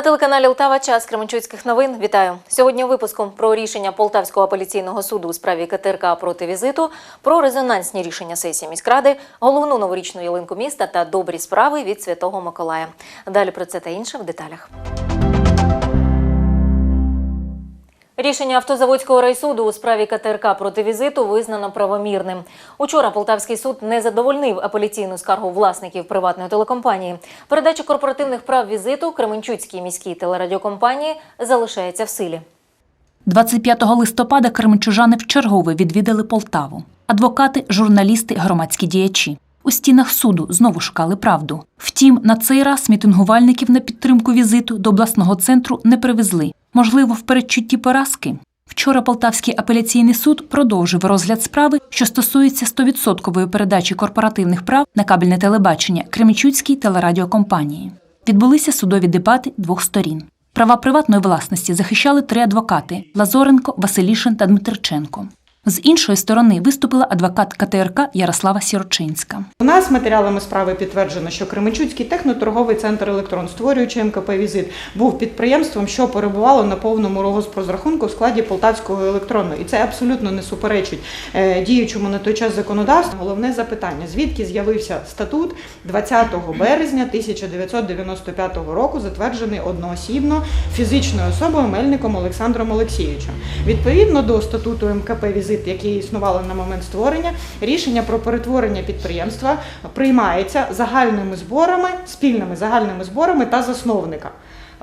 На телеканалі Лтава час Кременчуцьких новин. Вітаю сьогодні. У випуску про рішення Полтавського апеляційного суду у справі КТРК проти візиту, про резонансні рішення сесії міськради, головну новорічну ялинку міста та добрі справи від Святого Миколая. Далі про це та інше в деталях. Рішення автозаводського райсуду у справі КТРК проти візиту визнано правомірним. Учора Полтавський суд не задовольнив апеляційну скаргу власників приватної телекомпанії. Передача корпоративних прав візиту Кременчуцькій міській телерадіокомпанії залишається в силі. 25 листопада кременчужани вчергове відвідали Полтаву. Адвокати, журналісти, громадські діячі. У стінах суду знову шукали правду. Втім, на цей раз мітингувальників на підтримку візиту до обласного центру не привезли. Можливо, в передчутті поразки. Вчора Полтавський апеляційний суд продовжив розгляд справи, що стосується 100% передачі корпоративних прав на кабельне телебачення Кременчуцькій телерадіокомпанії. Відбулися судові дебати двох сторін. Права приватної власності захищали три адвокати Лазоренко, Василішин та Дмитриченко. З іншої сторони виступила адвокат КТРК Ярослава Сірочинська. У нас матеріалами справи підтверджено, що Кременчуцький техноторговий центр електрон, створюючи МКП Візит, був підприємством, що перебувало на повному розрахунку в складі Полтавського електронного. І це абсолютно не суперечить е, діючому на той час законодавству. Головне запитання: звідки з'явився статут 20 березня 1995 року, затверджений одноосібно фізичною особою Мельником Олександром Олексійовичем. Відповідно до статуту МКП Візит, який існувало на момент створення, рішення про перетворення підприємства приймається загальними зборами, спільними загальними зборами та засновника.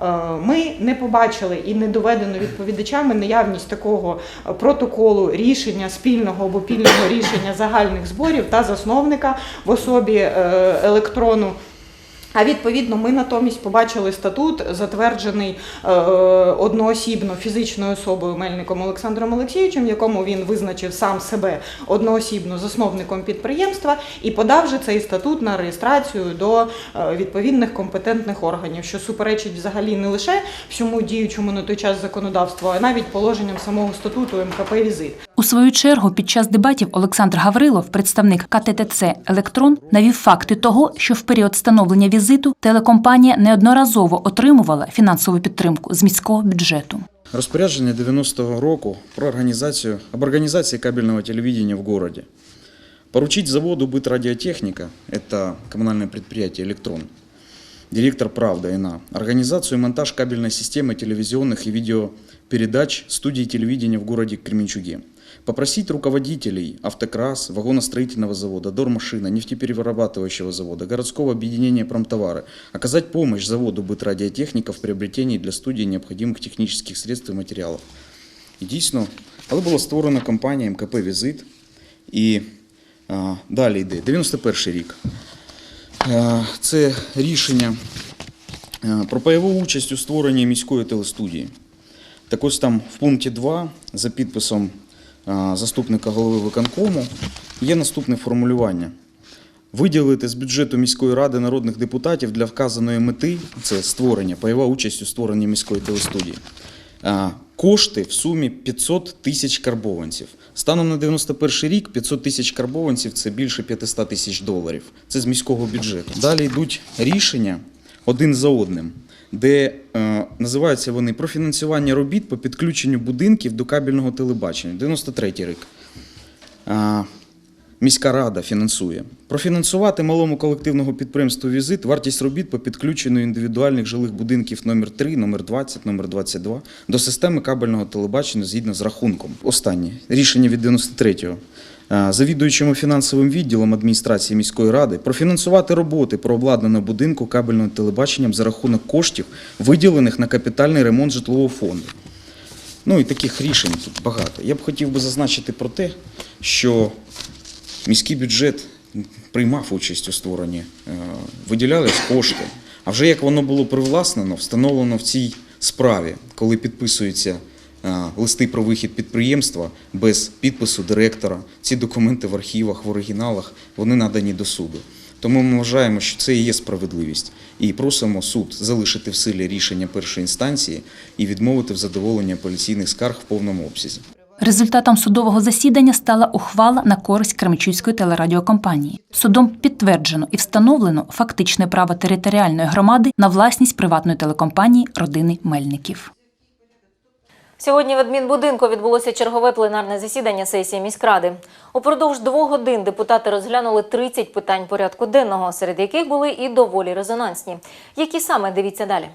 Е, Ми не побачили і не доведено відповідачами наявність такого е, протоколу рішення спільного або пільного рішення загальних зборів та засновника в особі е, електрону. А відповідно, ми натомість побачили статут, затверджений е, одноосібно фізичною особою Мельником Олександром Олексійовичем, в якому він визначив сам себе одноосібно засновником підприємства і подав же цей статут на реєстрацію до е, відповідних компетентних органів, що суперечить взагалі не лише всьому діючому на той час законодавству, а навіть положенням самого статуту МКП Візит. У свою чергу, під час дебатів Олександр Гаврилов, представник КТТЦ Електрон, навів факти того, що в період становлення візиту телекомпанія неодноразово отримувала фінансову підтримку з міського бюджету. Розпорядження 90-го року про організацію об организации кабельного телевидения в городе. Поручить заводу «Быт радиотехника» – это коммунальное предприятие «Электрон», директор «Правда» ИНА, организацию и монтаж кабельной системы телевизионных и видеопередач студии телевидения в городе Кременчуге. Попросить руководителей «Автокрас», вагоностроительного завода, «Дормашина», нефтеперерабатывающего завода, городского объединения «Промтовары» оказать помощь заводу «Быт радиотехника» в приобретении для студии необходимых технических средств и материалов. І дійсно, але була створена компанія МКП Візит. І а, далі йде 91 рік. Е, Це рішення е, про пайову участь у створенні міської телестудії. Так ось там в пункті 2 за підписом е, заступника голови виконкому є наступне формулювання. Виділити з бюджету міської ради народних депутатів для вказаної мети це створення, пайова участь у створенні міської телестудії. Кошти в сумі 500 тисяч карбованців. Станом на 91 рік 500 тисяч карбованців це більше 500 тисяч доларів. Це з міського бюджету. Далі йдуть рішення один за одним, де е, називаються вони про фінансування робіт по підключенню будинків до кабельного телебачення. 93 рік. Міська рада фінансує. Профінансувати малому колективному підприємству «Візит» вартість робіт по підключенню індивідуальних жилих будинків номер 3, номер 20, номер 22 до системи кабельного телебачення згідно з рахунком. Останнє рішення від 93-го. Е, Завідуючому фінансовим відділом адміністрації міської ради профінансувати роботи про обладнане будинку кабельним телебаченням за рахунок коштів, виділених на капітальний ремонт житлового фонду. Ну і таких рішень тут багато. Я б хотів би зазначити про те, що міський бюджет приймав участь у створенні, е, виділялись кошти. А вже як воно було привласнено, встановлено в цій справі, коли підписуються е, листи про вихід підприємства без підпису директора, ці документи в архівах, в оригіналах, вони надані до суду. Тому ми вважаємо, що це і є справедливість. І просимо суд залишити в силі рішення першої інстанції і відмовити в задоволенні апеляційних скарг в повному обсязі. Результатом судового засідання стала ухвала на користь Кременчуцької телерадіокомпанії. Судом підтверджено і встановлено фактичне право територіальної громади на власність приватної телекомпанії родини Мельників. Сьогодні в адмінбудинку відбулося чергове пленарне засідання сесії міськради. Упродовж двох годин депутати розглянули 30 питань порядку денного, серед яких були і доволі резонансні. Які саме дивіться далі?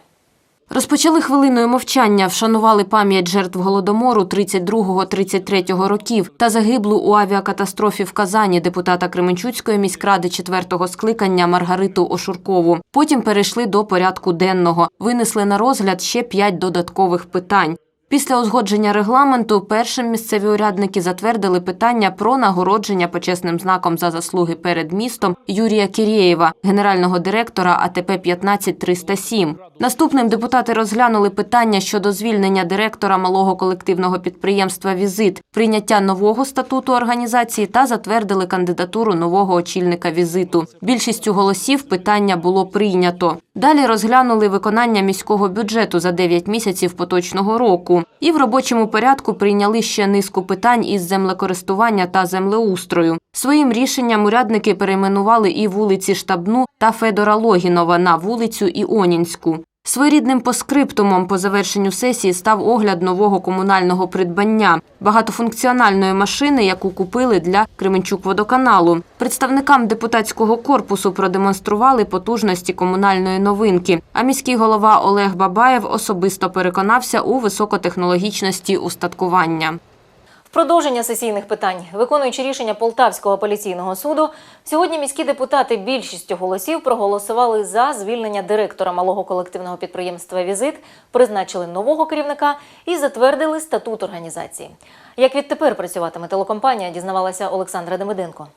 Розпочали хвилиною мовчання, вшанували пам'ять жертв голодомору 32-33 років та загиблу у авіакатастрофі в Казані депутата Кременчуцької міськради четвертого скликання Маргариту Ошуркову. Потім перейшли до порядку денного, винесли на розгляд ще п'ять додаткових питань. Після узгодження регламенту першим місцеві урядники затвердили питання про нагородження почесним знаком за заслуги перед містом Юрія Кірєєва, генерального директора АТП 15307. Наступним депутати розглянули питання щодо звільнення директора малого колективного підприємства Візит, прийняття нового статуту організації та затвердили кандидатуру нового очільника візиту. Більшістю голосів питання було прийнято. Далі розглянули виконання міського бюджету за 9 місяців поточного року. І в робочому порядку прийняли ще низку питань із землекористування та землеустрою. Своїм рішенням урядники перейменували і вулиці Штабну та Федора Логінова на вулицю Іонінську. Своєрідним поскриптумом по завершенню сесії став огляд нового комунального придбання – багатофункціональної машини, яку купили для Кременчук-водоканалу. Представникам депутатського корпусу продемонстрували потужності комунальної новинки, а міський голова Олег Бабаєв особисто переконався у високотехнологічності устаткування. Продовження сесійних питань, виконуючи рішення Полтавського апеляційного суду, сьогодні міські депутати більшістю голосів проголосували за звільнення директора малого колективного підприємства Візит, призначили нового керівника і затвердили статут організації. Як відтепер працюватиме телекомпанія, дізнавалася Олександра Демиденко.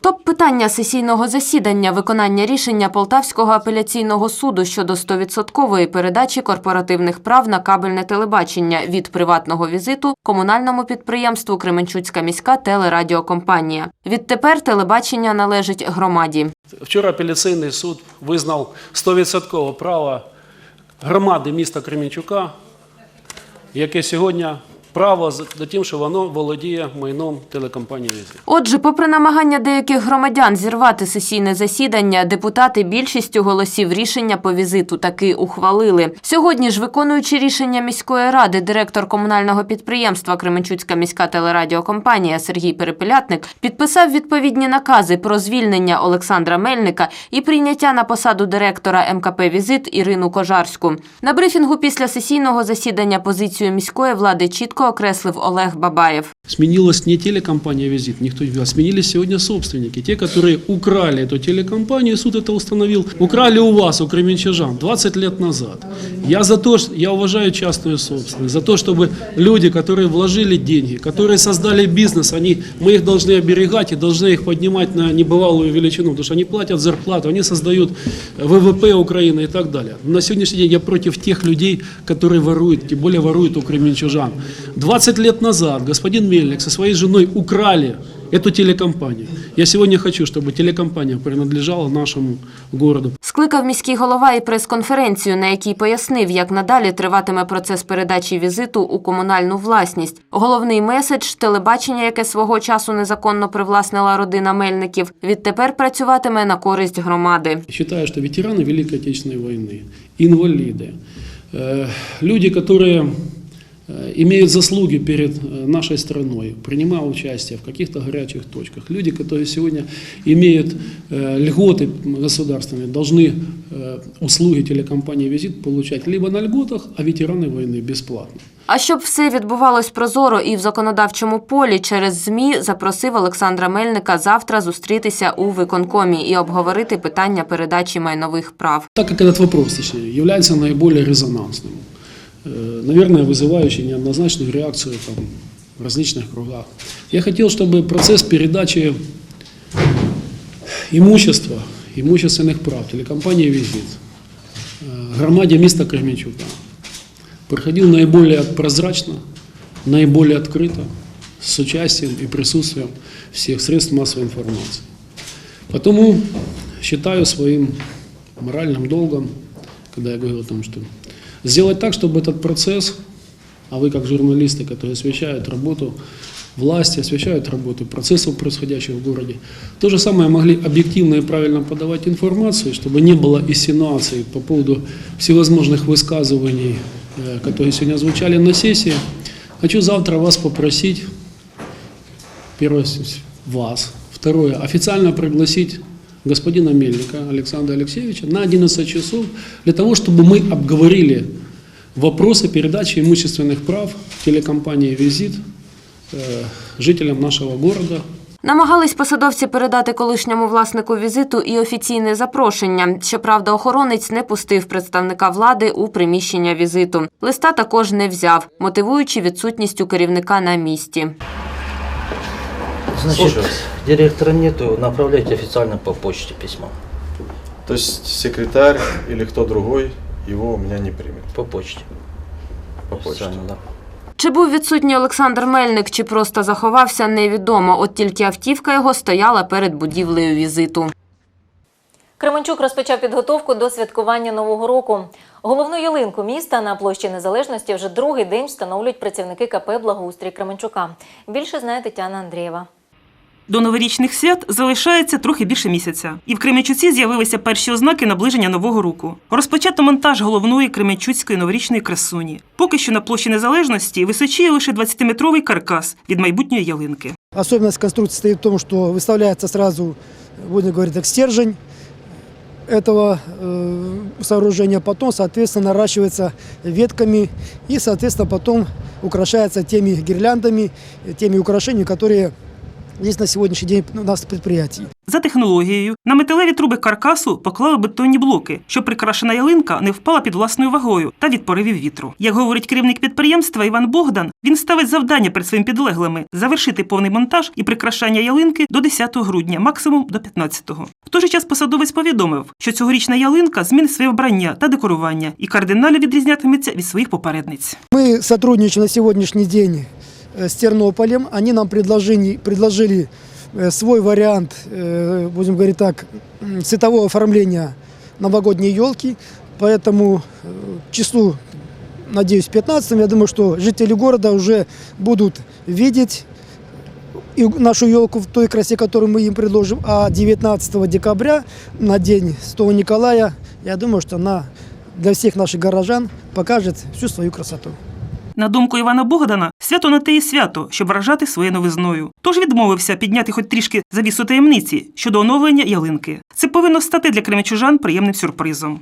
Топ-питання сесійного засідання – виконання рішення Полтавського апеляційного суду щодо 100% передачі корпоративних прав на кабельне телебачення від приватного візиту комунальному підприємству Кременчуцька міська телерадіокомпанія. Відтепер телебачення належить громаді. Вчора апеляційний суд визнав 100% право громади міста Кременчука, яке сьогодні право за тим, що воно володіє майном телекомпанії Отже, попри намагання деяких громадян зірвати сесійне засідання, депутати більшістю голосів рішення по візиту таки ухвалили. Сьогодні ж, виконуючи рішення міської ради, директор комунального підприємства Кременчуцька міська телерадіокомпанія Сергій Перепелятник підписав відповідні накази про звільнення Олександра Мельника і прийняття на посаду директора МКП «Візит» Ірину Кожарську. На брифінгу після сесійного засідання позицію міської влади чітко окреслив Олег Бабаєв. Сменилась не телекомпания «Визит», никто не видел, а сменились сегодня собственники, те, которые украли эту телекомпанию, суд это установил, украли у вас, у кременчужан, 20 лет назад. Я за то, что- я уважаю частную собственность, за то, чтобы люди, которые вложили деньги, которые создали бизнес, они, мы их должны оберегать и должны их поднимать на небывалую величину, потому что они платят зарплату, они создают ВВП Украины и так далее. На сегодняшний день я против тех людей, которые воруют, тем более воруют у кременчужан. 20 лет назад господин Мельник со своей женой украли эту телекомпанию. Я сегодня хочу, чтобы телекомпания принадлежала нашему городу. Скликав міський голова і прес-конференцію, на якій пояснив, як надалі триватиме процес передачі візиту у комунальну власність. Головний меседж – телебачення, яке свого часу незаконно привласнила родина Мельників, відтепер працюватиме на користь громади. Считаю, что ветераны Великой Отечественной войны, инвалиды, э, люди, которые э, имеют заслуги перед э, нашей страной, принимая участие в каких-то горячих точках. Люди, которые сегодня имеют э, льготы государственные, должны э, услуги телекомпании «Визит» получать либо на льготах, а ветераны войны бесплатно. А щоб все відбувалось прозоро і в законодавчому полі, через ЗМІ запросив Олександра Мельника завтра зустрітися у виконкомі і обговорити питання передачі майнових прав. Так как этот вопрос, точнее, является наиболее резонансным, э, Наверное, вызывающий неоднозначную реакцию там, в различных кругах. Я хотел, чтобы процесс передачи имущества, имущественных прав телекомпании «Визит» э, громаде места Кременчука проходил наиболее прозрачно, наиболее открыто, с участием и присутствием всех средств массовой информации. Потому считаю своим моральным долгом, когда я говорил о том, что сделать так, чтобы этот процесс а вы как журналисты, которые освещают работу власти, освещают работу процессов, происходящих в городе, то же самое могли объективно и правильно подавать информацию, чтобы не было инсинуаций по поводу всевозможных высказываний, э, которые сегодня звучали на сессии. Хочу завтра вас попросить, первое, вас, второе, официально пригласить господина Мельника Александра Алексеевича на 11 часов для того, чтобы мы обговорили вопросы передачи имущественных прав телекомпании «Визит» э, жителям нашего города, Намагались посадовці передати колишньому власнику візиту і офіційне запрошення. Щоправда, охоронець не пустив представника влади у приміщення візиту. Листа також не взяв, мотивуючи відсутністю керівника на місці. Значит, директора нету, направляйте официально по почте письмо. То есть секретарь или кто другой его у меня не примет По почте. по почте. Официально, да. Чи був відсутній Олександр Мельник, чи просто заховався, невідомо. От тільки автівка його стояла перед будівлею візиту. Кременчук розпочав підготовку до святкування Нового року. Головну ялинку міста на площі Незалежності вже другий день встановлюють працівники КП Благоустрій Кременчука. Більше знає Тетяна Андрієва. До новорічних свят залишається трохи більше місяця, і в Кременчуці з'явилися перші ознаки наближення нового року. Розпочато монтаж головної кременчуцької новорічної красуні. Поки що на площі незалежності височіє лише 20-метровий каркас від майбутньої ялинки. Особенность конструкции состоит в том, что выставляется сразу, будем говорить так, стержень этого э, сооружения, потом, соответственно, наращивается ветками и, соответственно, потом украшается теми гирляндами, э, теми украшениями, которые есть на сегодняшний день у нас в предприятии. За технологією на металеві труби каркасу поклали бетонні блоки, щоб прикрашена ялинка не впала під власною вагою та від поривів вітру. Як говорить керівник підприємства Іван Богдан, він ставить завдання перед своїм підлеглими завершити повний монтаж і прикрашання ялинки до 10 грудня, максимум до 15-го. В той же час посадовець повідомив, що цьогорічна ялинка змінить своє вбрання та декорування і кардинально відрізнятиметься від своїх попередниць. Мы сотрудничаем на сегодняшний день с Тернополем. Они нам предложили, предложили э, свой вариант, э, будем говорить так, цветового оформления новогодней елки. Поэтому э, к числу, надеюсь, 15 я думаю, что жители города уже будут видеть нашу елку в той красе, которую мы им предложим. А 19 декабря, на день Святого Николая, я думаю, что она для всех наших горожан покажет всю свою красоту. На думку Івана Богдана, свято на те і свято, щоб вражати своє новизною. Тож відмовився підняти хоч трішки завісу таємниці щодо оновлення ялинки. Це повинно стати для кремячужан приємним сюрпризом.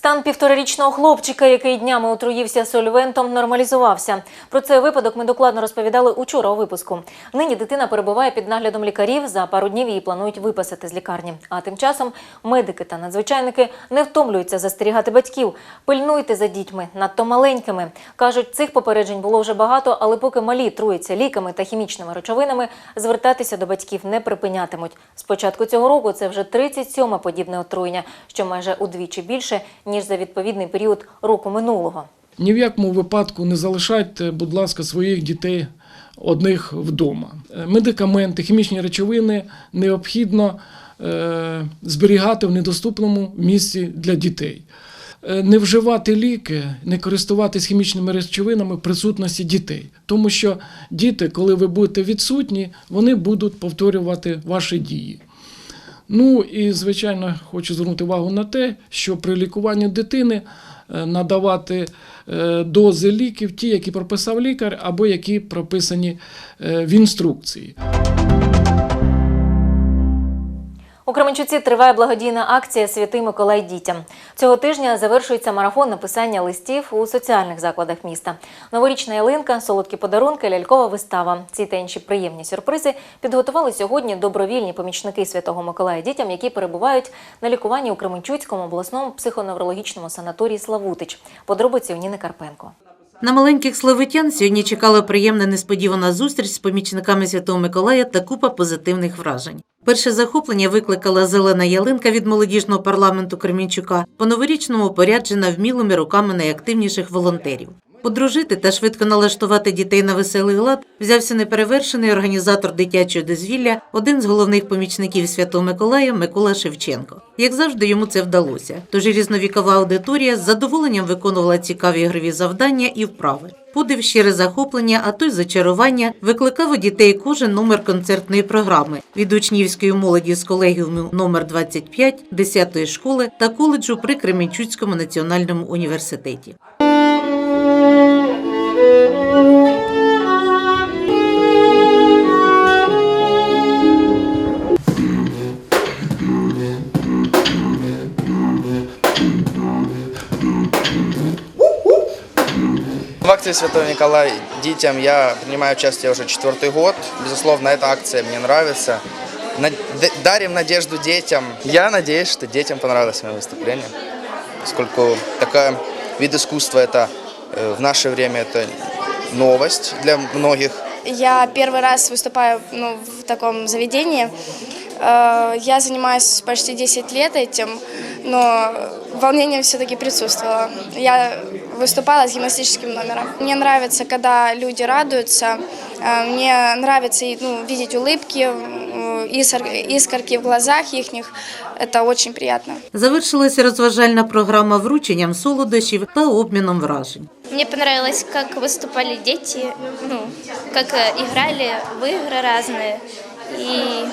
Стан півторарічного хлопчика, який днями отруївся сольвентом, нормалізувався. Про цей випадок ми докладно розповідали учора у випуску. Нині дитина перебуває під наглядом лікарів. За пару днів її планують виписати з лікарні. А тим часом медики та надзвичайники не втомлюються застерігати батьків. Пильнуйте за дітьми, надто маленькими. кажуть, цих попереджень було вже багато, але поки малі труються ліками та хімічними речовинами, звертатися до батьків не припинятимуть. З початку цього року це вже 37-ме подібне отруєння, що майже удвічі більше ніж за відповідний період року минулого. Ні в якому випадку не залишайте, будь ласка, своїх дітей одних вдома. Е, Медикаменти, хімічні речовини необхідно е, зберігати в недоступному місці для дітей. Е, Не вживати ліки, не користуватись хімічними речовинами в присутності дітей. Тому що діти, коли ви будете відсутні, вони будуть повторювати ваші дії. Ну і звичайно хочу звернути увагу на те, що при лікуванні дитини е, надавати е, дози ліків, ті, які прописав лікар, або які прописані е, в інструкції. Кременчуці триває благодійна акція Святий Миколай дітям. Цього тижня завершується марафон написання листів у соціальних закладах міста. Новорічна ялинка, солодкі подарунки, лялькова вистава. Ці та інші приємні сюрпризи підготували сьогодні добровільні помічники Святого Миколая дітям, які перебувають на лікуванні у Кременчуцькому обласному психоневрологічному санаторії Славутич. Подробиці у Ніни Карпенко. На маленьких словитян сьогодні чекала приємна несподівана зустріч з помічниками Святого Миколая та купа позитивних вражень. Перше захоплення викликала зелена ялинка від молодіжного парламенту Кремінчука, по новорічному поряджена вмілими руками найактивніших волонтерів. Подружити та швидко налаштувати дітей на веселий лад взявся неперевершений організатор дитячого дозвілля, один з головних помічників Святого Миколая Микола Шевченко. Як завжди, йому це вдалося. Тож різновікова аудиторія з задоволенням виконувала цікаві ігрові завдання і вправи. Подив щире захоплення, а то й зачарування викликав у дітей кожен номер концертної програми від учнівської молоді з колегіуму номер 25 10-ї школи та коледжу при Кременчуцькому національному університеті. В акции «Святой Николай» детям я принимаю участие уже четвертый год. Безусловно, эта акция мне нравится. Дарим надежду детям. Я надеюсь, что детям понравилось мое выступление, поскольку такой вид искусства это в наше время это новость для многих. Я первый раз выступаю ну, в таком заведении. Э, Я занимаюсь почти 10 лет этим, но волнение все-таки присутствовало. Я выступала с гимнастическим номером. Мне нравится, когда люди радуются. Э, Мне нравится ну, видеть улыбки, э, искор- искорки в глазах их. Это очень приятно. Завершилася розважальна програма врученням солодощів та обміном вражень. Мне понравилось, как выступали дети, ну, как э, играли в игры разные. И,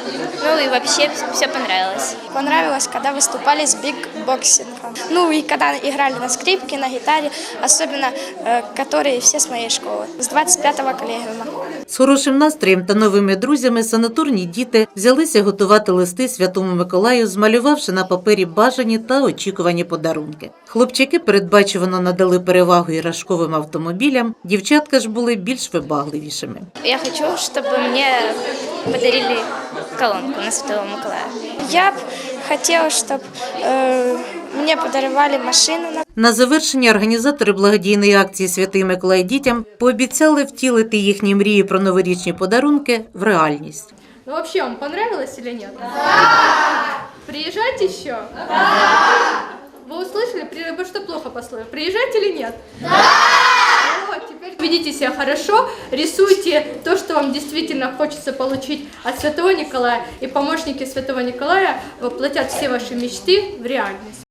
ну и вообще все понравилось. Понравилось, когда выступали с бигбоксингом. Ну и когда играли на скрипке, на гитаре, особенно э, которые все с моей школы, с 25-го коллегиума. З хорошим настроєм та новими друзями санаторні діти взялися готувати листи Святому Миколаю, змалювавши на папері бажані та очікувані подарунки. Хлопчики передбачувано надали перевагу іграшковим автомобілям, дівчатка ж були більш вибагливішими. Я хочу, чтобы мне подарили колонку на Святого Миколая. Я бы хотела, чтобы мне подаровали машину на На завершення організатори благодійної акції Святий Миколай дітям пообіцяли втілити їхні мрії про новорічні подарунки в реальність. Ну вообще, вам понравилось или нет? Да! Приезжать еще? Да! Вы услышали? При- Вы что плохо послали? Приезжать или нет? Да! Вот, теперь ведите себя хорошо, рисуйте то, что вам действительно хочется получить от Святого Николая, и помощники Святого Николая воплотят все ваши мечты в реальность.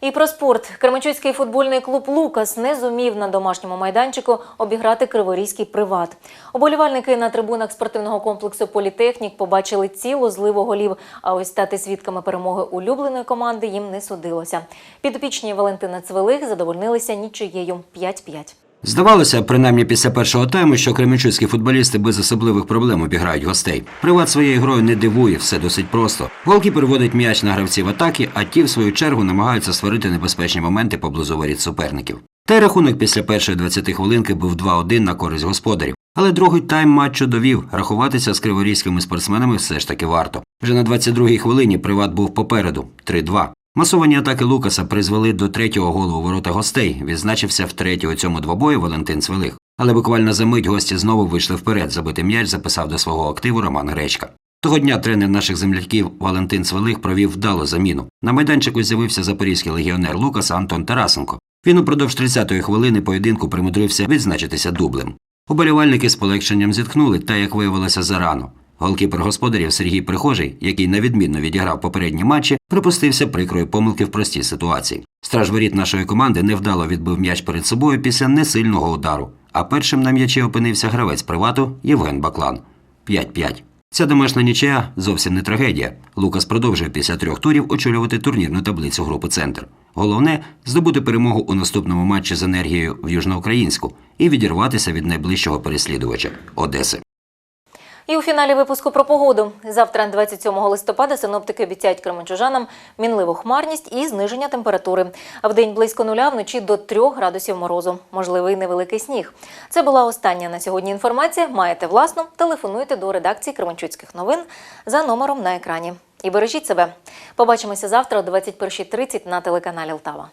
І про спорт. Кременчуцький футбольний клуб Лукас не зумів на домашньому майданчику обіграти Криворізький приват. Оболівальники на трибунах спортивного комплексу Політехнік побачили цілу зливу голів. А ось стати свідками перемоги улюбленої команди їм не судилося. Підопічні Валентина Цвелих задовольнилися нічиєю 5-5. Здавалося, принаймні після першого тайму, що кременчуцькі футболісти без особливих проблем обіграють гостей. Приват своєю грою не дивує, все досить просто. Голкіпер водить м'яч на гравців атаки, а ті, в свою чергу, намагаються створити небезпечні моменти поблизу воріт суперників. Та й рахунок після першої 20 хвилинки був 2-1 на користь господарів. Але другий тайм матчу довів, рахуватися з криворізькими спортсменами все ж таки варто. Вже на 22-й хвилині приват був попереду 3-2. Масовані атаки Лукаса призвели до третього голу у ворота гостей. Відзначився втретє у цьому двобої Валентин Цвелих. Але буквально за мить гості знову вийшли вперед. Забитий м'яч записав до свого активу Роман Гречка. Того дня тренер наших земляків Валентин Цвелих провів вдалу заміну. На майданчику з'явився запорізький легіонер Лукаса Антон Тарасенко. Він упродовж 30-ї хвилини поєдинку примудрився відзначитися дублем. Уболівальники з полегшенням зітхнули, та як виявилося зарано. Голкіпер господарів Сергій Прихожий, який невідмінно відіграв попередні матчі, припустився прикрої помилки в простій ситуації. Страж воріт нашої команди невдало відбив м'яч перед собою після несильного удару. А першим на м'ячі опинився гравець привату Євген Баклан. 5-5. Ця домашня нічия зовсім не трагедія. Лукас продовжує після трьох турів очолювати турнірну таблицю групи Центр. Головне здобути перемогу у наступному матчі з енергією в Южноукраїнську і відірватися від найближчого переслідувача Одеси. І у фіналі випуску про погоду. Завтра, 27 листопада, синоптики обіцяють кременчужанам мінливу хмарність і зниження температури. А в день близько нуля, вночі до 3 градусів морозу. Можливий невеликий сніг. Це була остання на сьогодні інформація. Маєте власну? Телефонуйте до редакції Кременчуцьких новин за номером на екрані. І бережіть себе. Побачимося завтра о 21.30 на телеканалі Лтава.